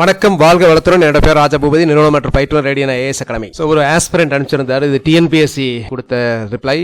வணக்கம் வாழ்க வளத்துடன். என்னோட பேர் ராஜபூபதி. நிறுவனம் மற்றும் பயிற்றுவர் ரேடியன் ஏஎஸ் அகாடமி ஸோ ஒரு ஆஸ்பிரண்ட் அனுப்பிச்சிருந்தாரு. இது டிஎன்பிஎஸ்சி கொடுத்த ரிப்ளை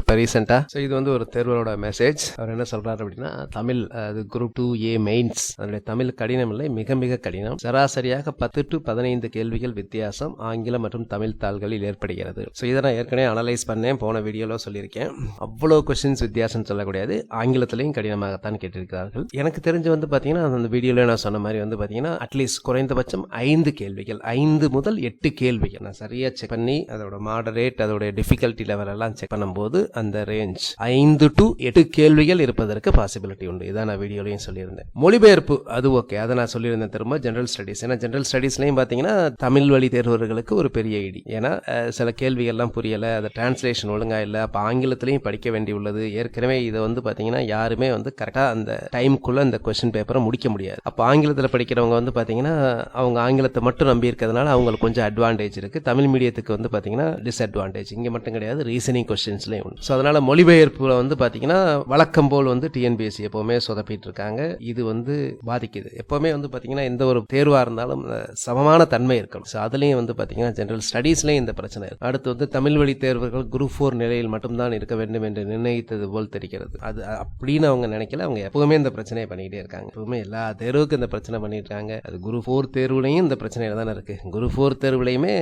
இப்போ ரீசெண்டாக ஸோ இது வந்து ஒரு தேர்வரோட மெசேஜ் அவர் என்ன சொல்றாரு அப்படின்னா தமிழ் அது குரூப் டூ ஏ மெயின்ஸ் அதனுடைய தமிழ் கடினம் இல்லை மிக மிக கடினம். சராசரியாக பத்து டு பதினைந்து கேள்விகள் வித்தியாசம் ஆங்கிலம் மற்றும் தமிழ் தாள்களில் ஏற்படுகிறது. ஸோ இதை நான் ஏற்கனவே அனலைஸ் பண்ணேன். போன வீடியோவில் சொல்லியிருக்கேன். அவ்வளோ கொஸ்டின்ஸ் வித்தியாசம் சொல்லக்கூடாது ஆங்கிலத்திலையும் கடினமாகத்தான் கேட்டிருக்கிறார்கள். எனக்கு தெரிஞ்சு வந்து பார்த்தீங்கன்னா அந்த வீடியோவில் நான் சொன்ன மாதிரி வந்து பார்த்தீங்கன்னா அட்லீஸ்ட் குறைந்தபட்சம் ஐந்து கேள்விகள். ஐந்து முதல் எட்டு கேள்விகள். நான் சரியாக செக் பண்ணி அதோட மாடரேட் அதோட டிஃபிகல்ட்டி லெவல் எல்லாம் செக் பண்ணும்போது அந்த ரேஞ்ச் ஐந்து டு எட்டு கேள்விகள் இருப்பதற்கு பாசிபிலிட்டி உண்டு. இதான் நான் வீடியோலையும் சொல்லியிருந்தேன். மொழிபெயர்ப்பு அது ஓகே அதை நான் சொல்லியிருந்தேன் திரும்ப ஜென்ரல் ஸ்டடீஸ் ஏன்னா ஜென்ரல் ஸ்டடீஸ்லையும் பார்த்தீங்கன்னா தமிழ் வழி தேர்வர்களுக்கு ஒரு பெரிய ஐடி. ஏன்னா சில கேள்விகள்லாம் புரியலை அது டிரான்ஸ்லேஷன் ஒழுங்கா இல்லை அப்போ ஆங்கிலத்திலையும் படிக்க வேண்டியுள்ளது ஏற்கனவே இதை வந்து பார்த்தீங்கன்னா யாருமே வந்து கரெக்டாக அந்த டைமுக்குள்ளே அந்த கொஸ்டின் பேப்பரை முடிக்க முடியாது. அப்போ ஆங்கிலத்தில் படிக்கிறவங்க வந்து பார்த்தீங்கன்னா அவங்க ஆங்கிலத்தை மட்டும் நம்பி இருக்கிறதுனால அவங்களுக்கு கொஞ்சம் அட்வான்டேஜ் இருக்குது தமிழ் மீடியத்துக்கு வந்து பார்த்தீங்கன்னா டிஸ்அட்வான்டேஜ் இங்கே மட்டும் கிடையாது ரீசனிங் கொஸ்டின்ஸ்லேயும் உண்டு. ஸோ அதனால் மொழிபெயர்ப்பில் வந்து பார்த்தீங்கன்னா வழக்கம் போல் வந்து டிஎன்பிஎஸ்சி எப்போவுமே சொதப்பிட்டு இருக்காங்க. இது வந்து பாதிக்குது. எப்போவுமே வந்து பார்த்தீங்கன்னா எந்த ஒரு தேர்வாக இருந்தாலும் சமமான தன்மை இருக்கணும். ஸோ அதுலேயும் வந்து பார்த்தீங்கன்னா ஜென்ரல் ஸ்டடீஸ்லேயும் இந்த பிரச்சனை இருக்குது அடுத்து வந்து தமிழ் வழி தேர்வுகள் குரூப் ஃபோர் நிலையில் மட்டும்தான் இருக்க வேண்டும் என்று நிர்ணயித்தது போல் தெரிகிறது. அது அப்படின்னு அவங்க நினைக்கல. அவங்க எப்போவுமே இந்த பிரச்சனையை பண்ணிக்கிட்டே இருக்காங்க. எப்பவுமே எல்லா தேர்வுக்கும் இந்த பிரச்சனை பண்ணிட்டு இருக்காங்க. அது குரு குரு ஃபோர் தேர்வுலையும் இந்த பிரச்சனையில தானே இருக்கு. குரு ஃபோர் தேர்வுலையுமே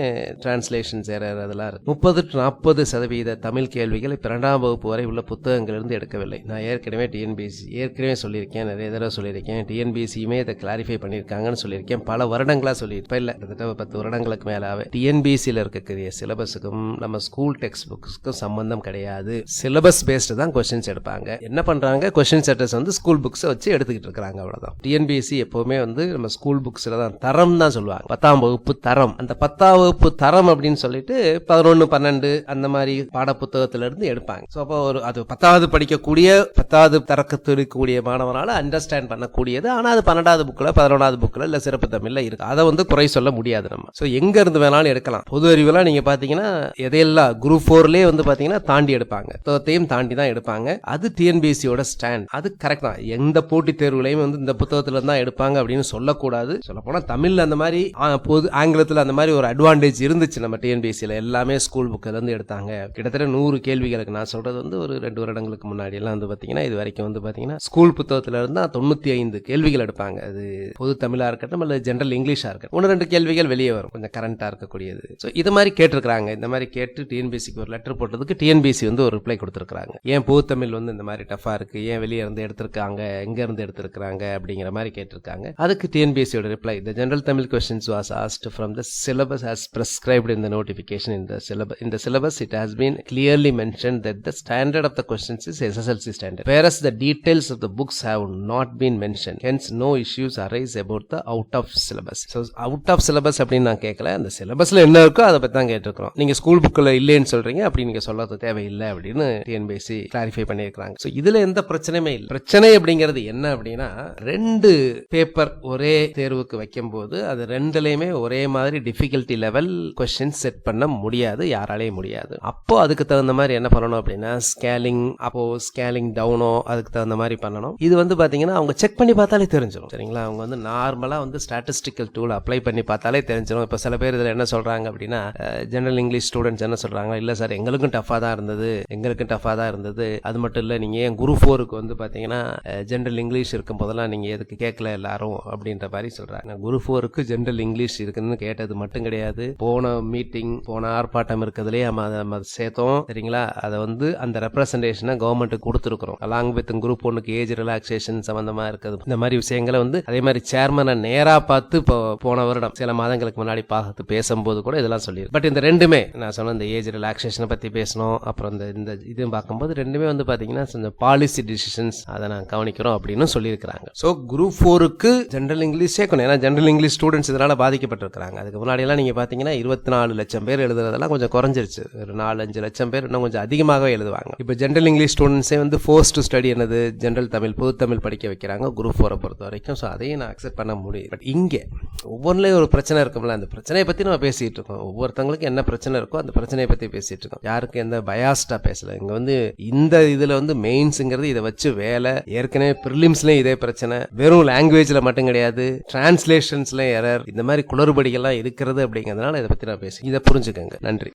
டிரான்ஸ்லேஷன்ஸ் சேரர் அதெல்லாம் இருக்கு. முப்பது டு நாற்பது சதவீத தமிழ் கேள்விகள் இப்ப இரண்டாம் வகுப்பு வரை உள்ள புத்தகங்களிலிருந்து எடுக்கவில்லை. நான் ஏற்கனவே டிஎன்பிஎஸ்சி ஏற்கனவே சொல்லியிருக்கேன் நிறைய தடவை சொல்லியிருக்கேன். டிஎன்பிஎஸ்சியுமே இதை கிளாரிஃபை பண்ணியிருக்காங்கன்னு சொல்லியிருக்கேன். பல வருடங்களாக சொல்லியிருப்பேன் இல்லை. கிட்டத்தட்ட பத்து வருடங்களுக்கு மேலாவே டிஎன்பிசியில் இருக்கக்கூடிய சிலபஸுக்கும் நம்ம ஸ்கூல் டெக்ஸ்ட் புக்ஸ்க்கும் சம்பந்தம் கிடையாது. சிலபஸ் பேஸ்டு தான் கொஸ்டின்ஸ் எடுப்பாங்க. என்ன பண்ணுறாங்க கொஸ்டின் செட்டர்ஸ் வந்து ஸ்கூல் புக்ஸை வச்சு எடுத்துக்கிட்டு இருக்கிறாங்க அவ்வளோதான் டிஎன்பிஎஸ்சி எப்போவுமே வந்து நம்ம ஸ்கூல் புக்ஸ் புக்ஸில் தான் தரம் தான் சொல்லுவாங்க. பத்தாம் வகுப்பு தரம். அந்த பத்தாம் வகுப்பு தரம் அப்படின்னு சொல்லிட்டு பதினொன்று பன்னெண்டு அந்த மாதிரி பாட புத்தகத்திலிருந்து எடுப்பாங்க. ஸோ அப்போ ஒரு அது பத்தாவது படிக்கக்கூடிய பத்தாவது தரக்கத்தில் இருக்கக்கூடிய மாணவனால் அண்டர்ஸ்டாண்ட் பண்ணக்கூடியது. ஆனால் அது பன்னெண்டாவது புக்கில் பதினொன்றாவது புக்கில் இல்லை சிறப்பு தமிழில் இருக்கு. அதை வந்து குறை சொல்ல முடியாது நம்ம. ஸோ எங்கேருந்து வேணாலும் எடுக்கலாம். பொது அறிவுலாம் நீங்கள் பார்த்தீங்கன்னா எதையெல்லாம் குரூப் ஃபோர்லேயே வந்து பார்த்தீங்கன்னா தாண்டி எடுப்பாங்க. புத்தகத்தையும் தாண்டி தான் எடுப்பாங்க. அது டிஎன்பிஎஸ்சியோட ஸ்டாண்ட் அது கரெக்ட் தான். எந்த போட்டித் தேர்வுலையும் வந்து இந்த புத்தகத்தில் தான் எடுப்பாங்க அப்படின்னு சொல்லக்கூடாது. சொல்ல போனா அந்த மாதிரி பொது ஆங்கிலத்தில் அந்த மாதிரி ஒரு அட்வான்டேஜ் இருந்துச்சு நம்ம டிஎன்பிஎஸ்சியில் எல்லாமே ஸ்கூல் புக்கில் இருந்து எடுத்தாங்க. கிட்டத்தட்ட நூறு கேள்விகளுக்கு நான் சொல்கிறது வந்து ஒரு ரெண்டு வருடங்களுக்கு முன்னாடியெல்லாம் வந்து பார்த்தீங்கன்னா இது வரைக்கும் வந்து பார்த்தீங்கன்னா ஸ்கூல் புத்தகத்தில் இருந்தால் தொண்ணூற்றி ஐந்து கேள்விகள் எடுப்பாங்க. அது பொது தமிழாக இருக்கட்டும் அல்லது ஜென்ரல் இங்கிலீஷாக இருக்கட்டும். ஒன்று ரெண்டு கேள்விகள் வெளியே வரும். கொஞ்சம் கரண்ட்டாக இருக்கக்கூடியது. ஸோ இது மாதிரி கேட்டிருக்கிறாங்க. இந்த மாதிரி கேட்டு டிஎன்பிஎஸ்சிக்கு ஒரு லெட்டர் போட்டதுக்கு டிஎன்பிஎஸ்சி வந்து ஒரு ரிப்ளை கொடுத்துருக்காங்க ஏன் பொது தமிழ் வந்து இந்த மாதிரி டஃபாக இருக்குது ஏன் வெளியே இருந்து எடுத்திருக்காங்க? எங்கேருந்து எடுத்திருக்கிறாங்க? அப்படிங்கிற மாதிரி கேட்டிருக்காங்க. அதுக்கு டிஎன்பிஎஸ்சியோட reply. The general Tamil questions was asked from the syllabus as prescribed in the notification in the syllabus in the syllabus it has been clearly mentioned that the standard of the questions is SSLC standard whereas the details of the books have not been mentioned hence no issues arise about the out of syllabus so out of syllabus அப்படின்னு நான் கேட்கல அந்த சிலபஸ்ல என்ன இருக்கோ அதை பத்தி தான் கேட்டிருக்கிறோம் நீங்க ஸ்கூல் புக்கில் இல்லைன்னு சொல்றீங்க அப்படி நீங்க சொல்லாத தேவையில்லை அப்படின்னு டிஎன்பிஎஸ்சி கிளாரிஃபை பண்ணியிருக்காங்க ஸோ இதுல எந்த பிரச்சனையுமே இல்லை பிரச்சனை அப்படிங்கிறது என்ன அப்படின்னா ரெண்டு பேப்பர் ஒரே தேர்வுக்கு வைக்கும்போது அது ரெண்டுலேயுமே ஒரே மாதிரி டிஃபிகல்ட்டி லெவல் கொஸ்டின் செட் பண்ண முடியாது யாராலேயும் முடியாது. அப்போ அதுக்கு தகுந்த மாதிரி என்ன பண்ணணும் அப்படின்னா ஸ்கேலிங் அப்போ ஸ்கேலிங் டவுனோ அதுக்கு தகுந்த மாதிரி பண்ணணும். இது வந்து பார்த்தீங்கன்னா அவங்க செக் பண்ணி பார்த்தாலே தெரிஞ்சிடும் சரிங்களா? அவங்க வந்து நார்மலாக வந்து ஸ்டாட்டிஸ்டிக்கல் டூல் அப்ளை பண்ணி பார்த்தாலே தெரிஞ்சிடும் இப்போ சில பேர் இதில் என்ன சொல்கிறாங்க அப்படின்னா ஜெனரல் இங்கிலீஷ் ஸ்டூடெண்ட்ஸ் என்ன சொல்கிறாங்க இல்லை சார் எங்களுக்கும் டஃபாக தான் இருந்தது. எங்களுக்கும் டஃபாக தான் இருந்தது. அது மட்டும் இல்லை நீங்கள் ஏன் குரு ஃபோருக்கு வந்து பார்த்தீங்கன்னா ஜென்ரல் இங்கிலீஷ் இருக்கும் போதெல்லாம் நீங்கள் எதுக்கு கேட்கல எல்லாரும்? அப்படின்ற மாதிரி சொல்கிறாங்க நான் குரு ஃபோருக்கு ஜென்ரல் இங்கிலீஷ் இருக்குன்னு கேட்டது மட்டும் கிடையாது. போன மீட்டிங் போன ஆர்ப்பாட்டம் இருக்கிறதுலே நம்ம அதை நம்ம சேர்த்தோம். சரிங்களா? அதை வந்து அந்த ரெப்ரசன்டேஷனை கவர்மெண்ட்டுக்கு கொடுத்துருக்குறோம். அலாங் வித் குரூப் ஒன்றுக்கு ஏஜ் ரிலாக்ஸேஷன் சம்மந்தமாக இருக்குது இந்த மாதிரி விஷயங்களை வந்து அதே மாதிரி சேர்மனை நேராக பார்த்து இப்போ போன வருடம் சில மாதங்களுக்கு முன்னாடி பார்த்து பேசும்போது கூட இதெல்லாம் சொல்லியிருக்கு பட் இந்த ரெண்டுமே நான் சொன்ன இந்த ஏஜ் ரிலாக்ஸேஷனை பற்றி பேசணும் அப்புறம் இந்த இந்த இதுவும் பார்க்கும்போது ரெண்டுமே வந்து பார்த்தீங்கன்னா கொஞ்சம் பாலிசி டிசிஷன்ஸ் அதை நான் கவனிக்கிறோம் அப்படின்னு சொல்லியிருக்கிறாங்க. ஸோ குரூப் ஃபோருக்கு ஜென்ரல் இங்கிலீஷ் சேர்க்கணும் ஏன்னா ஜென்ரல் இங்கிலீஷ் ஸ்டூடெண்ட்ஸ் இதனால் பாதிக்கப்பட்டிருக்கிறாங்க. அதுக்கு முன்னாடியெல்லாம் நீங்கள் பார்த்தீங்கன்னா இருபத்தி நாலு லட்சம் பேர் எழுதுறதெல்லாம் கொஞ்சம் குறைஞ்சிருச்சு. ஒரு நாலு அஞ்சு லட்சம் பேர் இன்னும் கொஞ்சம் அதிகமாகவே எழுதுவாங்க. இப்போ ஜென்ரல் இங்கிலீஷ் ஸ்டூடெண்ட்ஸே வந்து ஃபோர்ஸ் டு ஸ்டடி என்னது? ஜென்ரல் தமிழ் பொது தமிழ் படிக்க வைக்கிறாங்க குரூப் ஃபோரை பொறுத்த வரைக்கும். ஸோ அதையும் நான் அக்செப்ட் பண்ண முடியும். பட் இங்கே ஒவ்வொன்றிலையும் ஒரு பிரச்சனை இருக்கும்ல. அந்த பிரச்சனையை பற்றி நம்ம பேசிகிட்டு இருக்கோம். ஒவ்வொருத்தவங்களுக்கும் என்ன பிரச்சனை இருக்கோ அந்த பிரச்சனையை பற்றி பேசிகிட்டு இருக்கோம். யாருக்கு எந்த பயாஸ்டாக பேசலை. இங்கே வந்து இந்த இதில் வந்து மெயின்ஸுங்கிறது இதை வச்சு வேலை. ஏற்கனவே ப்ரிலிம்ஸ்லேயும் இதே பிரச்சனை. வெறும் லாங்குவேஜில் மட்டும் கிடையாது. டிரான்ஸ்லேஷன்ஸ்ல எரர் இந்த மாதிரி குளறுபடிகள்லாம் இருக்கிறது அப்படிங்கிறதுனால இதை பத்தி நான் பேசி இதை புரிஞ்சுக்கோங்க. நன்றி.